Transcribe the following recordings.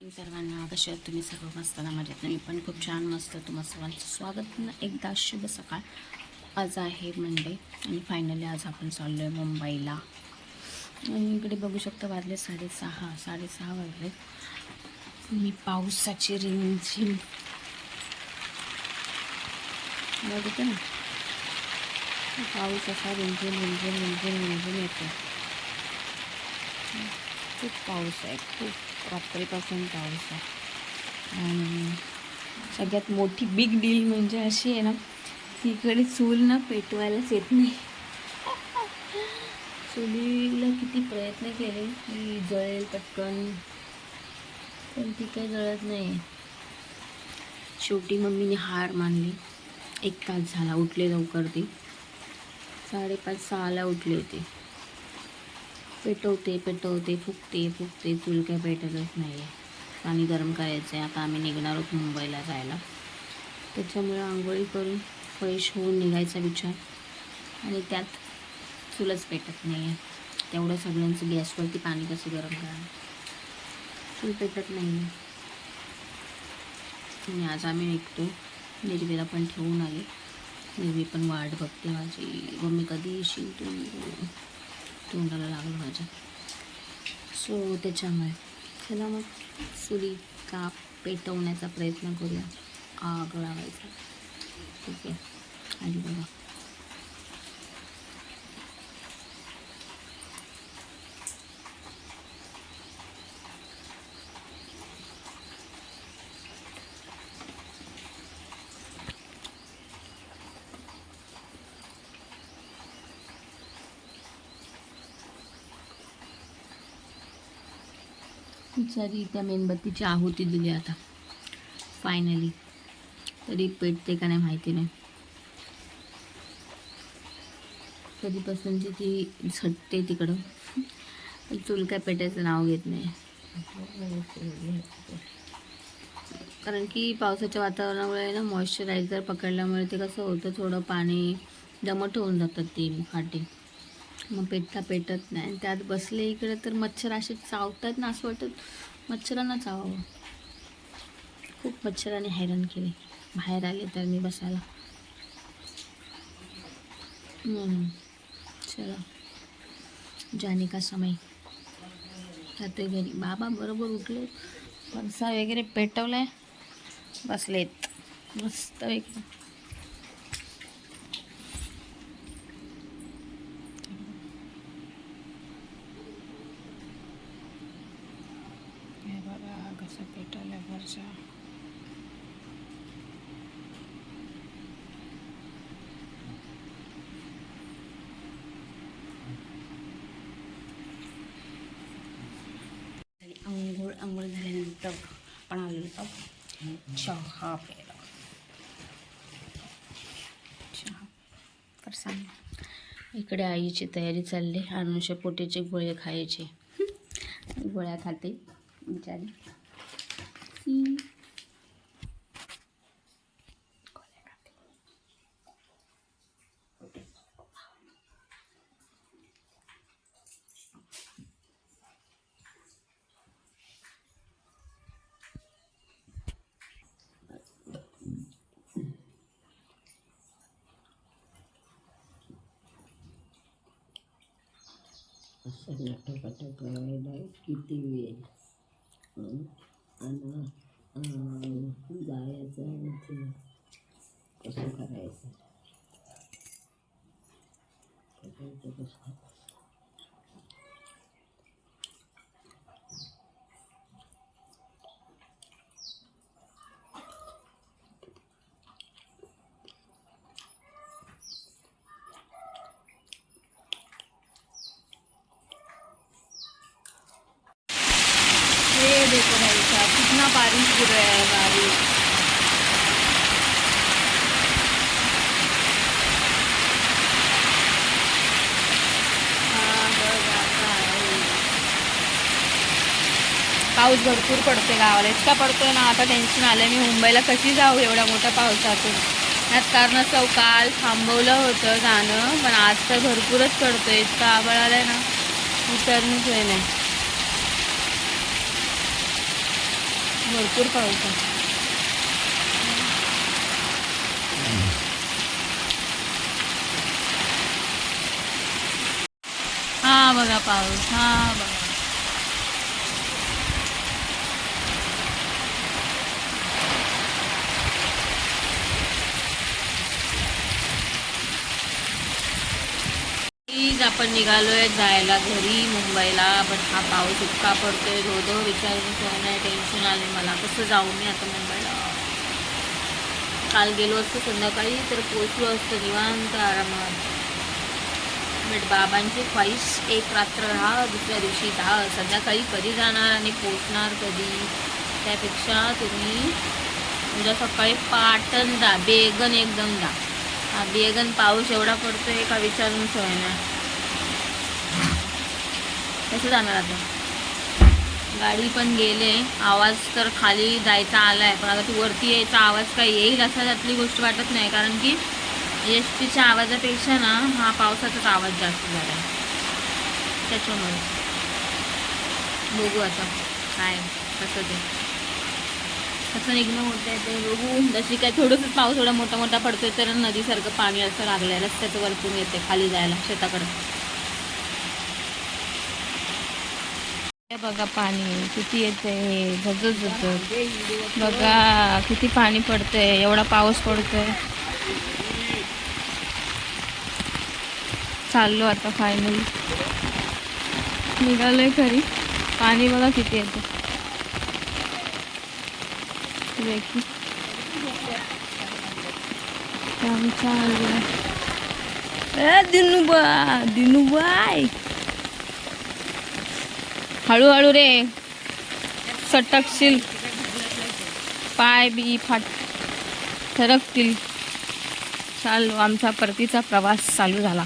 सर्वांना कशा आहात तुम्ही सर्व मस्त ना मजेत. मी पण खूप छान मस्त तुम्हा सर्वांचं स्वागत. एकदा शुभ सकाळ. आज आहे मंडे आणि फायनली आज आपण चाललो आहे मुंबईला. आणि इकडे बघू शकता वाजले साडेसहा साडेसहा वाजले. मी पावसाची रिमझिम. बघते ना? पाऊस असा रिमझिम रिमझिम रिमझिम रिमझिम येतो खूप पाऊस आहे खूप. रात्रीपासून पाऊस आहे. आणि सगळ्यात मोठी बिग डील म्हणजे अशी आहे ना तिकडे चूल ना पेटवायलाच येत नाही. चुलीला किती प्रयत्न केले की जळेल पटकन. पण ती काही जळत नाही शेवटी मम्मीने हार मानली. एक तास झाला उठले लवकर ती. साडेपाच सहाला उठले होते. पेटवते पेटवते फुकते फुकते चूल काय पेटतच नाही आहे पाणी गरम करायचं आहे आता आम्ही निघणार आहोत मुंबईला जायला. त्याच्यामुळे आंघोळी करून फ्रेश होऊन निघायचा विचार. आणि त्यात चूलच पेटत नाही आहे तेवढं सगळ्यांचं गॅसवरती पाणी कसं गरम करा चूल पेटत नाही आहे आणि आज आम्ही निघतो. निर्वीला पण ठेवून आले. निर्वी पण वाट बघते माझी. मम्मी कधी येशील तू? तोंडाला लागलं माझ्या. सो त्याच्यामुळे चला मग सुरी काप पेटवण्याचा प्रयत्न करूया. आग लावायचा ठीक आहे. आणि बघा. बिचारी त्या मेणबत्तीची आहुती दिली आता. फायनली तरी पेटते का नाही माहिती नाही. कधीपासूनची ती झटते तिकडं. पण चूल काय पेटायचं नाव घेत नाही. कारण की पावसाच्या वातावरणामुळे ना मॉइश्चरायझर पकडल्यामुळे ते कसं होतं थोडं पाणी दमट होऊन जातात ते फाटे मग पेटता पेटत नाही. आणि त्यात बसले इकडे तर मच्छर असे चावतात ना असं वाटत मच्छरांना चावावं. खूप मच्छराने हैराण केले. बाहेर आले तर मी बसायला. चला. जाने का समय. जाते घरी. बाबा बरोबर उठले. पणसा वगैरे पेटवलाय. बसलेत. मस्त वगैरे हे बघा कसं पेटवलं वरच्या आंघोळ आंघोळ झाल्यानंतर आपण आलेलो होतो चहा प्यायला चहा. फरसाण इकडे आईची तयारी चालली. अनुषा पोटेचे गोळे खायचे. गोळ्या खाते. बिचारी. असं करायला किती वेळ आणि जायचं आणि ते कसं करायचं? करायचं कसं ये देखो भाई साहब कितना बारिश गिर रहा है बारिश हा, बघ आता आहे. पाऊस भरपूर पडतोय गावाला. इतका पडतोय ना आता टेन्शन आलंय. मी मुंबईला कशी जाऊ एवढ्या मोठ्या पावसातून? कारण चौकाल काल थांबवलं होतं जाणं पण आज तर भरपूरच पडतोय. इतका आबळ आलाय ना. विचारणंच होय नाही. भरपूर पाऊस आहे. हा बघा पाऊस. हा बघा. आपण निघालोय जायला घरी मुंबईला. बट हा पाऊस इतका पडतोय धोधो विचारून नाही टेन्शन आले मला. कसं जाऊ मी आता मुंबईला? काल गेलो असतो संध्याकाळी तर पोचलो असतो निवांत आरामात. बट बाबांची ख्वाहिश एक रात्र राहा दुसऱ्या दिवशी दहा संध्याकाळी कधी जाणार आणि पोचणार कधी? त्यापेक्षा तुम्ही उद्या सकाळी पाटण जा. बेगन एकदम जा. हा बेगन पाऊस एवढा पडतोय का विचारून सोय नाही. कसं जाणार आता. गाडी पण गेले. आवाज तर खाली जायचा आलाय पण आता ती वरती यायचा आवाज काय येईल असं त्यातली गोष्ट वाटत नाही. कारण की एस टीच्या आवाजापेक्षा ना हा पावसाचाच आवाज जास्त झाला आहे त्याच्यामुळे. बघू आता काय कसं ते. कसं निघणं होत आहे ते बघू. जशी काय थोडंसं पाऊस थोडा मोठा मोठा पडतोय तर नदीसारखं पाणी असं लागलंय. रस्त्याचं वरतून येते खाली जायला शेताकडे. बघा पाणी किती येते झजत झजत बघा किती पाणी पडतंय एवढा पाऊस पडतोय. चाललो आता फायनली निघालोय खरी पाणी बघा किती येते. देखी. दिनू बा दिनू दिनूबा दिनूबाई. हळूहळू रे सटकशील. पाय बी फाट थरकतील चालू आमचा परतीचा प्रवास चालू झाला.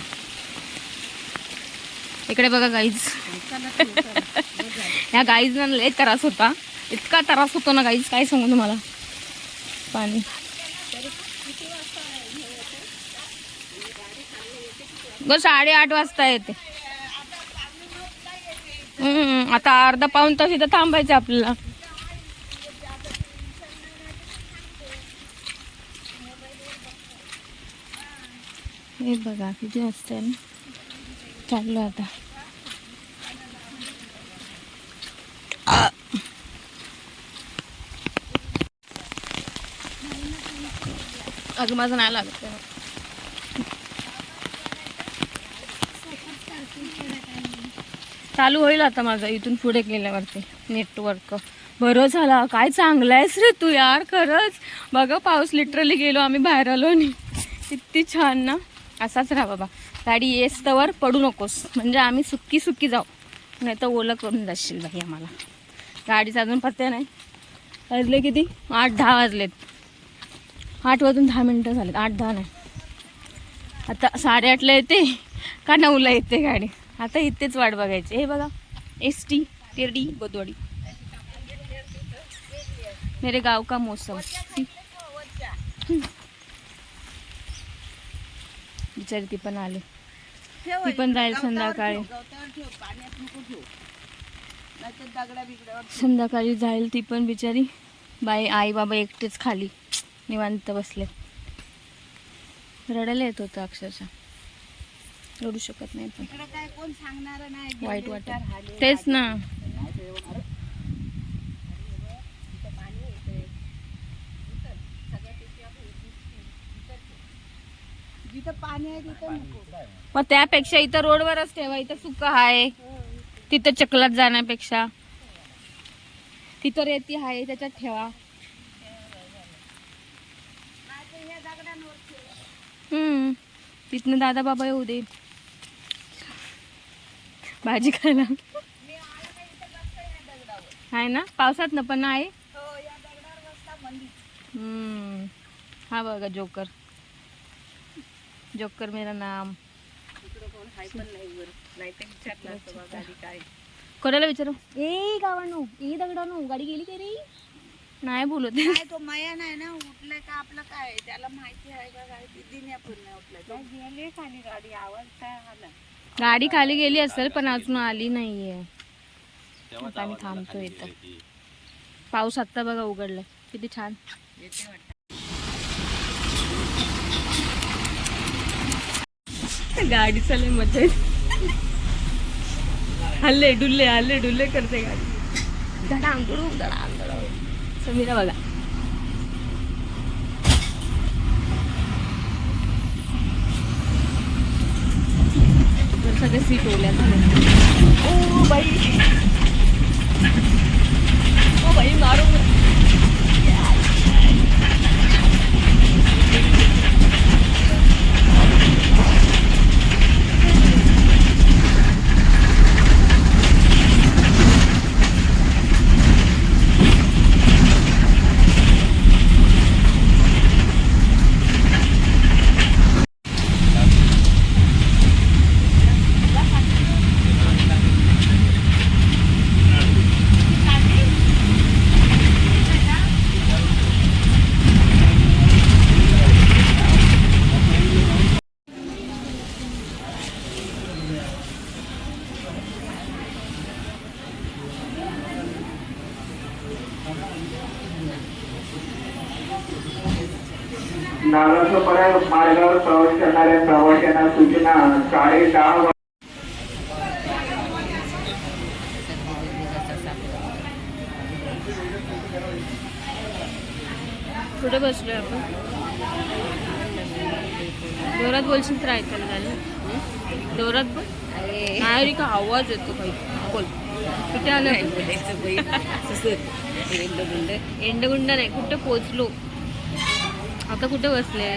इकडे बघा गाईज ह्या गाईजना लय त्रास होता. इतका त्रास होतो ना गाईज काय सांगू तुम्हाला? पाणी. ग साडेआठ वाजता येते. हम्म, आता अर्धा पाऊन तास इथं थांबायचं आपल्याला. हे बघा किती वाजता आहे ना? चाललो आता. अगं माझं नाही लागत. चालू होईल आता माझं इथून पुढे गेल्यावरती नेटवर्क बरं झाला. काय चांगलं आहेस रे तू यार खरंच. बघा पाऊस लिटरली गेलो आम्ही बाहेर आलो नाही किती छान ना. असाच राहा बाबा. गाडी येस तवर पडू नकोस. म्हणजे आम्ही सुक्की सुक्की जाऊ. नाही तर ओलं करून जाशील बाई आम्हाला. गाडीचा अजून पत्ते नाही. वाजले किती? आठ दहा वाजलेत. आठ वाजून दहा मिनटं झालेत. आठ दहा नाही. आता साडेआठला येते का नऊला येते गाडी? आता इथेच वाट बघायची. हे बघा एस टी तिरडी गोदवाडी मेरे गाव का मौसम. बिचारी ती पण आले. ती पण जाईल संध्याकाळी. संध्याकाळी जाईल ती पण बिचारी. बाई आई बाबा एकटेच खाली. निवांत बसले रडायला येत होतं अक्षरशः. रडू शकत नाही पण वाईट वाटत तेच ना. मग त्यापेक्षा इथं रोडवरच ठेवा इथं सुक आहे. तिथं चकलात जाण्यापेक्षा. तिथं रेती आहे त्याच्यात ठेवा. हम्म. तिथनं दादा बाबा येऊ दे. भाजी खायला. आहे ना? पावसात ना पण आहे हम्म. हा बघा जोकर. जोकर मेरा नाम. कोणाला विचारू? ए गावानो. ए दगडानो. गाडी गेली का रे? नाही बोलत. काय तो माया नाही ना. उठलाय का आपलं काय त्याला माहिती आहे का? काय? दिदी पूर्ण उठलाय. गेले खाली गाडी आवाज काय आला. गाडी खाली गेली असेल पण अजून आली नाहीये. आता आम्ही थांबतो इथं. पाऊस आत्ता बघा उघडलाय. किती छान. गाडी चालले मजा. हल्ले डुल्ले हल्ले डुल्ले करते गाडी. धुडूम धडाम धडाम समीरा बघा. सगळे सीट ओल्या झाले. O by. ओ बाई मारू सूचना साडे दहा कुठे बसलोय आपण? जोरात बोलशील तर ऐकायला झालं. जोरात बोल. नाही रे का आवाज येतो काही? बोल. कुठे आलं एंडगुंड. नाही कुठे पोचलो? आता कुठे बसले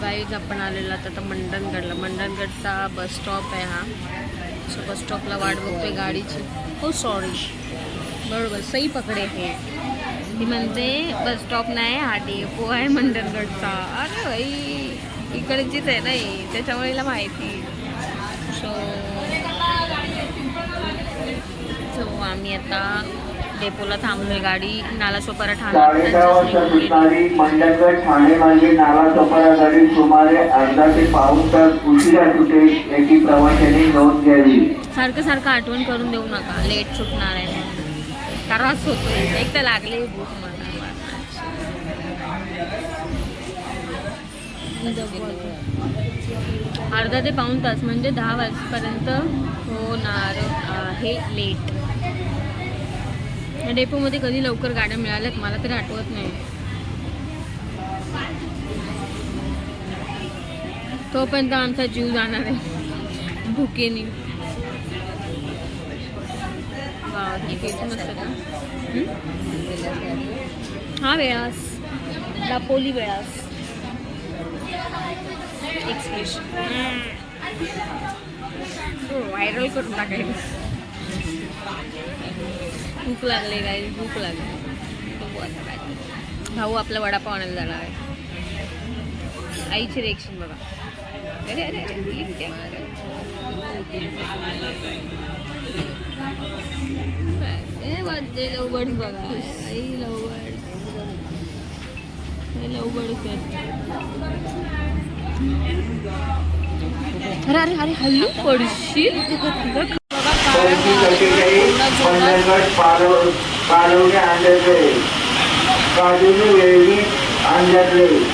गाईज आपण आलेलो आहोत आता मंडणगडला मंडणगडचा बस स्टॉप आहे हा. सो बस स्टॉपला वाट बघतोय गाडीची. Oh, हो सॉरी बरोबर सई पकडे हे. ती म्हणते बस स्टॉप नाही हा डेपो आहे मंडणगडचा अरे भाई इकडचीच आहे नाही त्याच्यामुळे हिला माहिती. सो सो आम्ही आता डेपोला थांबलोय गाडी. दहा वाजता ठाणे मार्गे नागासोपारा गाडी सुमारे अर्धा ते पाऊण तास उशिरा सुटेल याची प्रवाशांनी नोंद घ्यावी. सारखं सारखं आठवण करून देऊ नका. लेट सुटणार आहे. त्रास होतोय. एक तर लागले भूक मला. अर्धा ते पाऊण तास म्हणजे दहा वाजपर्यंत होणार आहे. लेट. या डेपोमध्ये कधी लवकर गाड्या मिळाल्यात मला तरी आठवत नाही. तोपर्यंत आमचा जीव जाणार आहे. भुकेने. का? हा वेळास. दापोली वेळास. एक्सप्रेशन व्हायरल हो, करून टाकायचं. भूक लागले काय भूक लागली. बघू आता काय भाऊ आपला वडापाव आणायला जाणार आहे. आईची रिएक्शन बघा. अरे अरे अरे ही बघा. आई लवबर्ड हे अरे अरे अरे हल्लू पडशील? बघा चौथी काळा सत्तेचाळीस पालव पालवणे अंधरले वेळी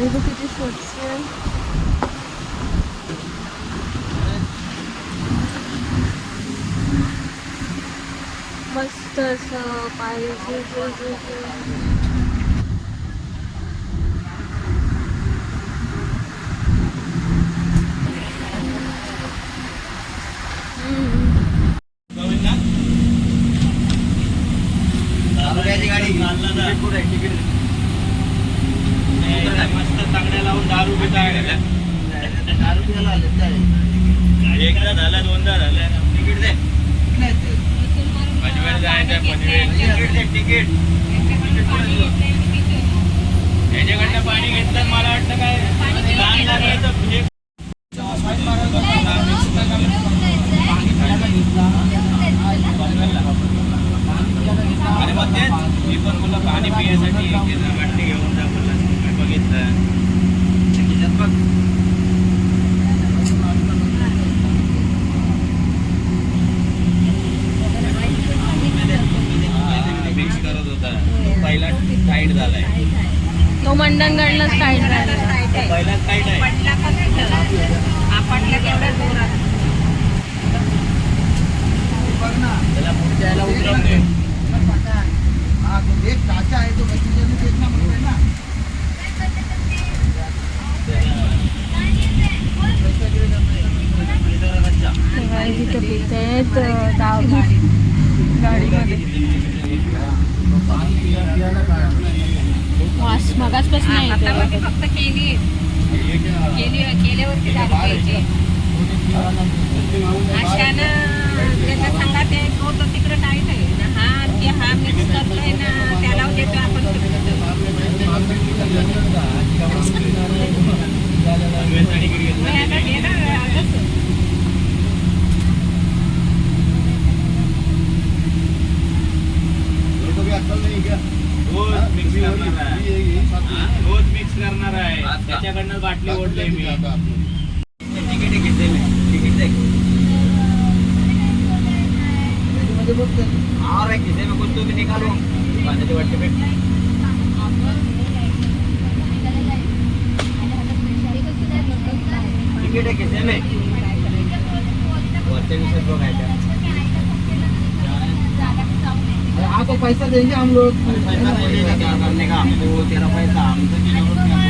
वाव पाणी तर किती स्वच्छ आहे मस्त असं पाहिजे एकदा झालं दोनदा झालं. तिकीट दे. पनवेल. जायचं पनवेल तिकीट दे तिकीट. याच्याकडनं पाणी घेतलं मला वाटतं काय लहान लागलं तर अरे मग तेच मी पण बोललो पाणी पिण्यासाठी एक बाटली घेऊन जा बोलला मी बघितलं त्याच्यात बघ मिक्स करत होता तो पहिला टाईट झालाय. तो मंडणगडला स्टाईल राहिला तो पहिला टाईट आहे. जोरात त्याला पुढच्या याला उतरवून दे. काय तिथं पितायत दारू गाडीमध्ये वास मगाचपासून आता येते मध्ये फक्त केली. केली केल्यावरती दारू प्यायची अशानं त्याला सांगा ते तो तर तिकडे टाईट आहे. ना हा ते हा मिक्स करतोय ना त्याला देतो आपण तिकीट घेतलं मग आता दे ना आजच. रोज मिक्स करणार आहे हा, रोज मिक्स करणार आहे त्याच्याकडनं बाटली ओढली मी तिकीट घेते मी. तिकीट दे और एक किसी में कुछ तो भी निकालो तिकीट में. आपको पैसा देंगे हम लोग पैसा नहीं लेगा क्या करने का हमको तेरा पैसा. हमसे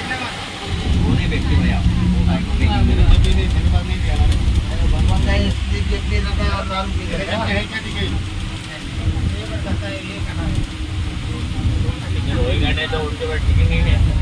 वो नहीं भेटते भैया वो काय को नहीं भगवान का इस्तीक घेतली ना काय दारू पिली रोई गाड्याचं उलटे वाट तिकीट नाही घ्या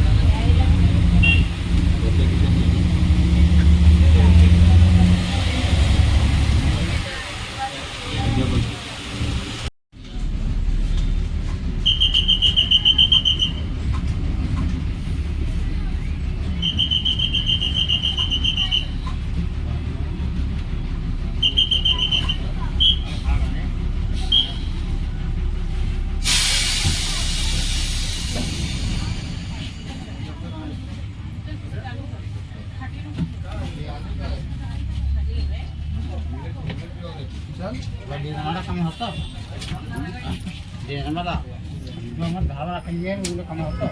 दहा लाख उलट कमी होतं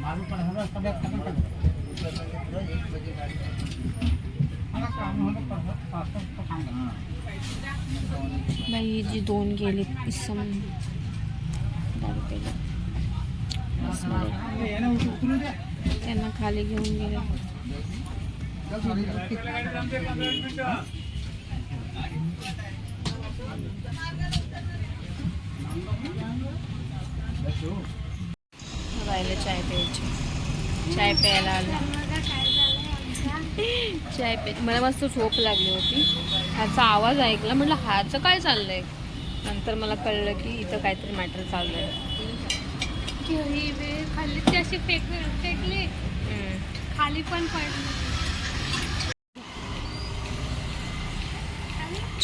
माझं पण हवं सगळ्यात कमी कमी मला काम होतं पाच पाच काम बाई जी दोन गेले इसम दारू प्यायला. बसमध्ये. त्यांना खाली घेऊन गेले राहिलं चाय प्यायची. चाय प्यायला आलं. चाय पे मला मस्त झोप लागली होती. ह्याचा आवाज ऐकला म्हटलं ह्याचं काय चाललंय? नंतर मला कळलं की इथं काहीतरी मॅटर चाललंय. खाली ती अशी फेक फेकली. हम्म. खाली पण पडली.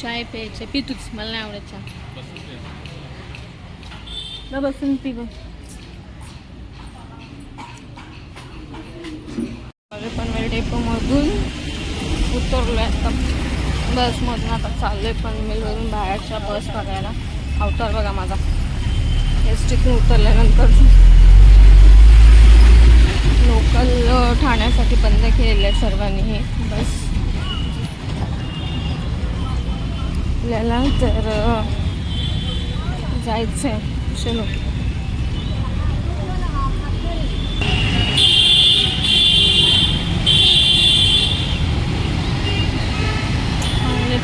चाय प्यायचं. पी तूच मला नाही आवडत चहा. न बसून पी बघ पनवेल डेपोमधून उतरलो आता. बसमधून आता चाललो आहे पनवेलवरून बाहेरच्या बस बघायला. अवतार बघा माझा. एस टीतून उतरल्यानंतर. लोकल ठाण्यासाठी बंद केलेलं आहे सर्वांनी हे बस. आपल्याला तर जायचं आहे चलो।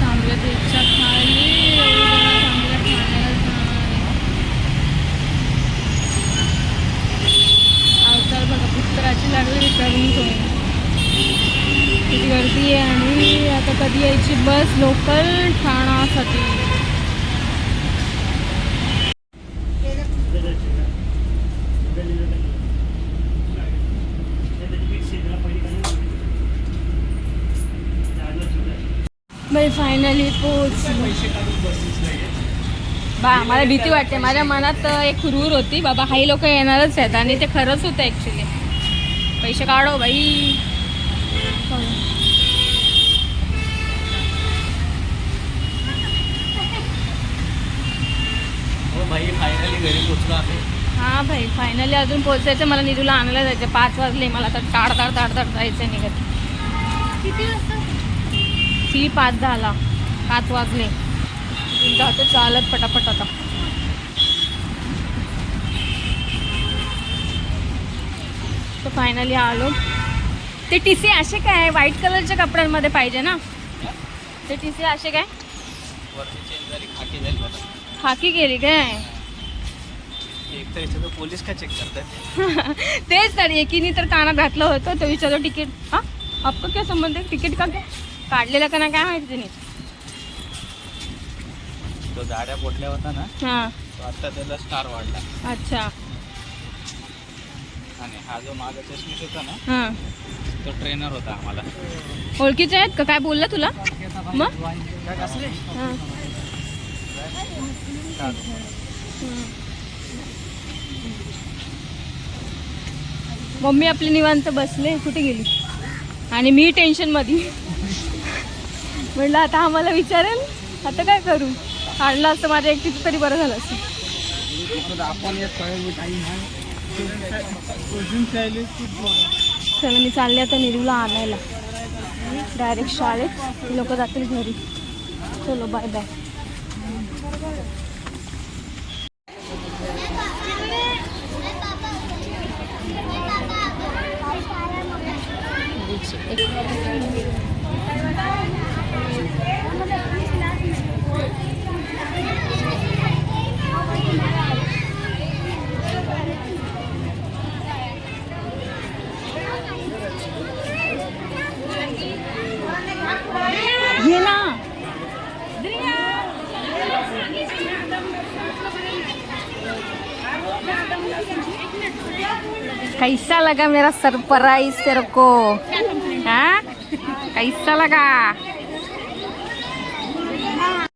थांबले खाली एवढी अवतार बघा लागली विचारून किती गर्दी आहे आणि आता कधी यायची बस लोकल ठाण्यासाठी बाई फायनली पोच बा मला भीती वाटते. माझ्या मनात एक हुरहुर होती. बाबा हाही लोक येणारच आहेत आणि ते खरंच होतं ॲक्च्युली पैसे काढो बाई. हो भाई फायनली घरी पोचलो आहे हां भाई फायनली अजून पोचायचं मला निधूला आणायला जायचं. पाच वाजले. मला तर ताड ताड ताड ताड जायचं निघत. किती वाजता? ती पाच झाला. पाच वाजले. जातो चालत पटापट आता. तर फायनली आलो. ते टी सी असे काय व्हाईट कलरच्या कपड्यांमध्ये पाहिजे ना? ते टी सी असे काय? खाकी गेली काय? पोलीस का चेक करतात? तेच तर एकीने तर कानात घातलं होतं तो विचारतो तिकीट हा? आपका क्या संबंध आहे तिकीट का काय? काढलेलं का नाही काय माहिती तिने. तो गाड्या पोटल्या होता ना हां. आता त्याला स्टार वाढला. अच्छा. आणि हा जो होता ना हां. तो ट्रेनर होता आम्हाला. ओळखीचे आहेत का? काय बोलला तुला? मग? हां. हम्म. मम्मी आपली निवांत बसले. कुठे गेली? आणि मी टेन्शनमध्ये म्हटलं आता आम्हाला विचारेल आता काय करू? काढलं असतं माझ्या एकटीचं तरी बरं झालं असतं. आपण काही चला मी चालले आता निरूला आणायला. डायरेक्ट शाळेत. लोक जातील घरी. चलो बाय बाय ये ना कैसा लगा मेरा सरप्राइज तेरे को हाँ कैसा लगा